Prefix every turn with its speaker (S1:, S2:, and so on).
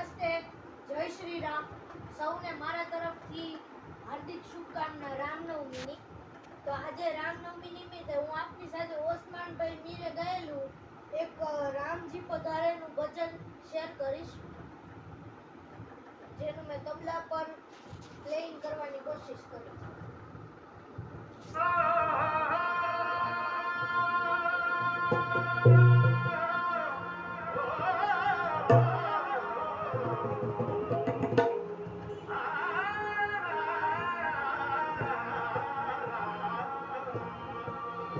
S1: નમસ્તે જય શ્રી રામ સૌને મારા તરફથી હાર્દિક શુભકામના રામનવમીની તો આજે રામનવમી નિમિત્તે હું આપની સાથે ઓસમાનભાઈ મીરે ગયેલું એક રામજી પધારેનું ભજન શેર કરીશ જેનું મેં તબલા પર પ્લેઇંગ કરવાની કોશિશ કરી